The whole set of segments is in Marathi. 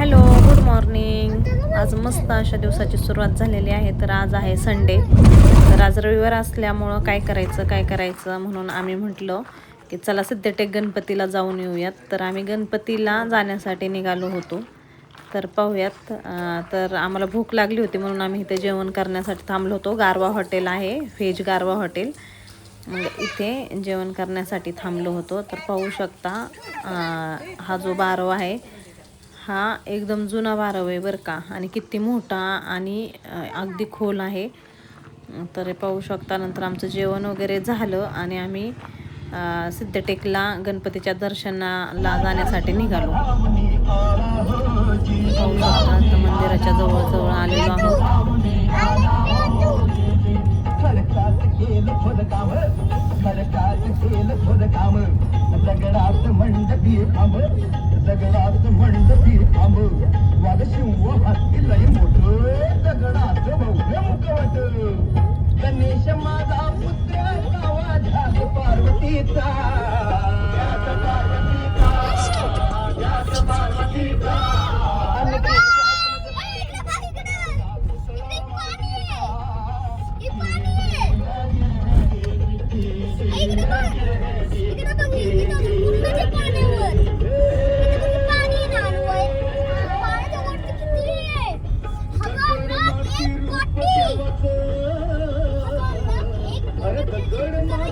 Hello good morning. आज मस्त अशा दिवसाची सुरुवात झालेली आहे तर आज आहे संडे. तर आज रविवार असल्यामुळं काय करायचं काय करायचं म्हणून आम्ही म्हटलं की चला सिद्धटेक गणपतीला जाऊन येऊयात. तर आम्ही गणपतीला जाण्यासाठी निघालो होतो. तर पाहूयात. तर आम्हाला भूक लागली होती म्हणून आम्ही इथे जेवण करण्यासाठी थांबलो होतो. गारवा हॉटेल आहे व्हेज गारवा हॉटेल. मग इथे जेवण करण्यासाठी थांबलो होतो. तर पाहू शकता हा जो बारव आहे हा एकदम जुना वारव आहे बरं का. आणि किती मोठा आणि अगदी खोल आहे. तर पाहू शकता नंतर आमचं जेवण वगैरे झालं आणि आम्ही सिद्धटेकला गणपतीच्या दर्शनाला जाण्यासाठी निघालो. पाहू शकता मंदिराच्या जवळजवळ आलेलो आहोत. दगडात मंडपी थांब दगडात मंडपी थांब वाघ शिव हत्ती लय मोठ दगडात भव्य मुखवट गणेश माझा पुत्र गावा ध्यास पार्वतीचा.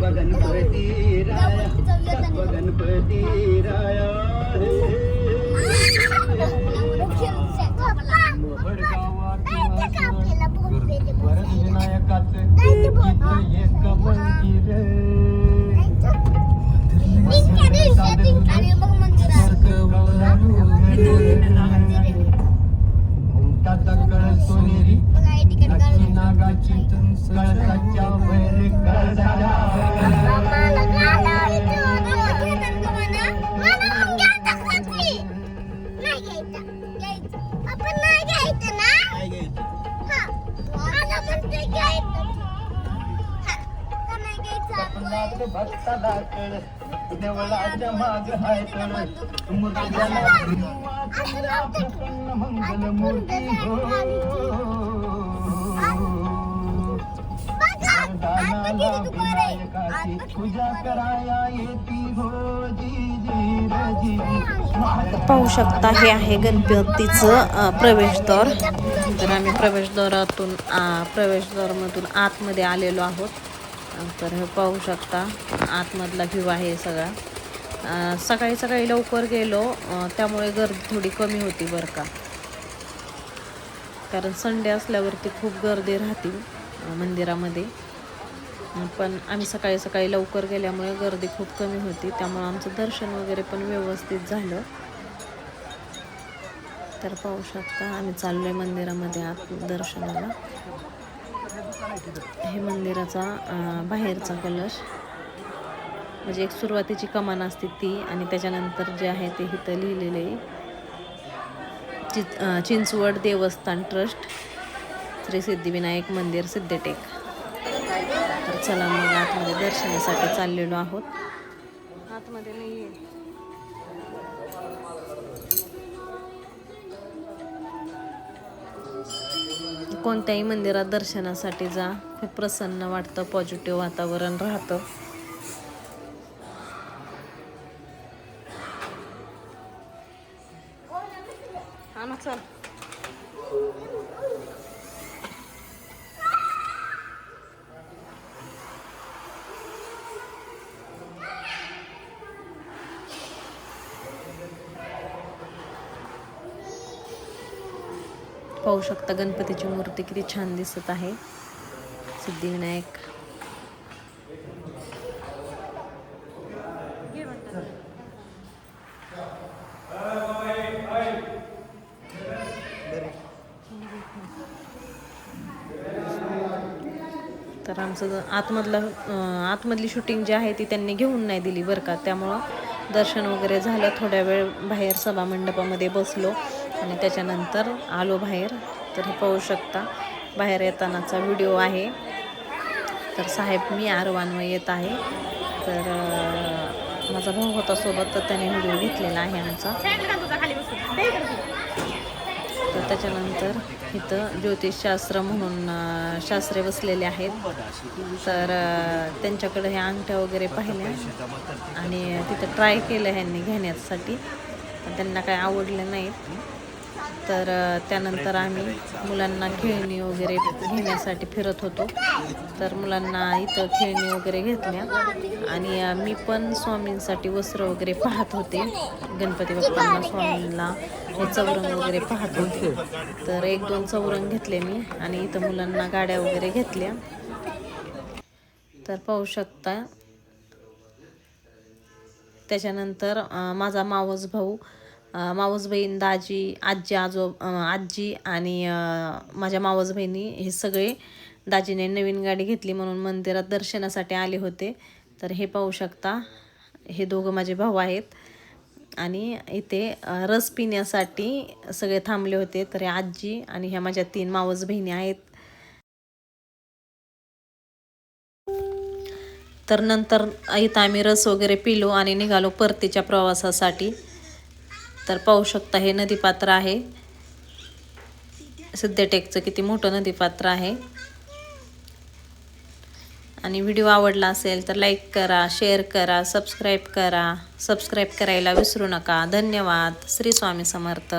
गणपती राया. गणपती राया विनायकाचे एक मंदिर हा का नाही घ्यायचं. आपण स्वप्नात भक्ताला कळ. देवळाच्या माग हाय कळ. मंगल मूर्ती हो. विनायकाची पूजा कराया येती हो जी जी रजी. पाहू शकता हे आहे गणपतीचं प्रवेशद्वार तर आम्ही प्रवेशद्वारातून प्रवेशद्वारमधून आतमध्ये आलेलो आहोत. तर हे पाहू शकता आतमधला व्ह्यू आहे सगळा. सकाळी सकाळी लवकर गेलो त्यामुळे गर्दी थोडी कमी होती बरं का. कारण संडे असल्यावरती खूप गर्दी राहतील मंदिरामध्ये. पण आम्ही सकाळी सकाळी लवकर गेल्यामुळे गर्दी खूप कमी होती. त्यामुळे आमचं दर्शन वगैरे पण व्यवस्थित झालं. तर पाहू शकता आम्ही चाललोय मंदिरामध्ये आत दर्शनाला. हे मंदिराचा बाहेरचा कलश. म्हणजे एक सुरुवातीची कमान असते ती आणि त्याच्यानंतर जे आहे ते इथं लिहिलेले आहे. चि चिंचवड देवस्थान ट्रस्ट श्री सिद्धिविनायक मंदिर सिद्धटेक. तर चला मग आतमध्ये दर्शनासाठी चाललेलो आहोत. आतमध्ये नाही कोणत्याही मंदिरात दर्शनासाठी जा. खूप प्रसन्न वाटतं पॉझिटिव्ह वातावरण राहतं. चल. पाहू शकता गणपतीची मूर्ती किती छान दिसत आहे. सिद्धिविनायक. तर आमचं आतमधलं आतमधली शूटिंग जी आहे ती त्यांनी घेऊन नाही दिली बरं का. त्यामुळं दर्शन वगैरे झालं. थोड्या वेळ बाहेर सभामंडपामध्ये बसलो आणि त्याच्यानंतर आलो बाहेर. तर हे पाहू शकता बाहेर येतानाचा व्हिडिओ आहे. तर साहेब मी आरवानवर येत आहे. तर माझा भाऊ होता सोबत तर त्याने व्हिडिओ घेतलेला आहे आमचा. त्याच्यानंतर इथं ज्योतिषशास्त्र म्हणून शास्त्रे बसलेले आहेत. तर त्यांच्याकडे ह्या अंगठ्या वगैरे पाहिल्या आणि तिथं ट्राय केलं ह्यांनी घेण्यासाठी. त्यांना काय आवडलं नाहीत. तर त्यानंतर आम्ही मुलांना खेळणी वगैरे घेण्यासाठी फिरत होतो. तर मुलांना इथं खेळणी वगैरे घेतल्या. आणि मी पण स्वामींसाठी वस्त्र वगैरे पाहत होते. गणपती बाप्पांना स्वामींना हे चौरंग वगैरे पाहत होते. तर एक दोन चौरंग घेतले मी आणि इथं मुलांना गाड्या वगैरे घेतल्या. तर पाहू शकता त्याच्यानंतर माझा मावस भाऊ मावस बहीण दाजी आजी आजो आजी आणि माझ्या मावस बहिणी हे सगळे दाजीने नवीन गाडी घेतली म्हणून मंदिरात दर्शनासाठी आले होते. तर हे पाहू शकता हे दोघं माझे भाऊ आहेत. आणि इथे रस पिण्यासाठी सगळे थांबले होते. तर आजी आणि ह्या माझ्या तीन मावस बहिणी आहेत. तर नंतर इथं आम्ही रस वगैरे पिलो आणि निघालो परतीच्या प्रवासासाठी. तर पाहू शकता हे नदीपात्र आहे. सिद्धटेकचं किती मोठं नदीपात्र आहे. आणि व्हिडिओ आवडला असेल तर लाईक करा शेअर करा सबस्क्राईब करा. सबस्क्राईब करायला विसरू नका. धन्यवाद. श्री स्वामी समर्थ.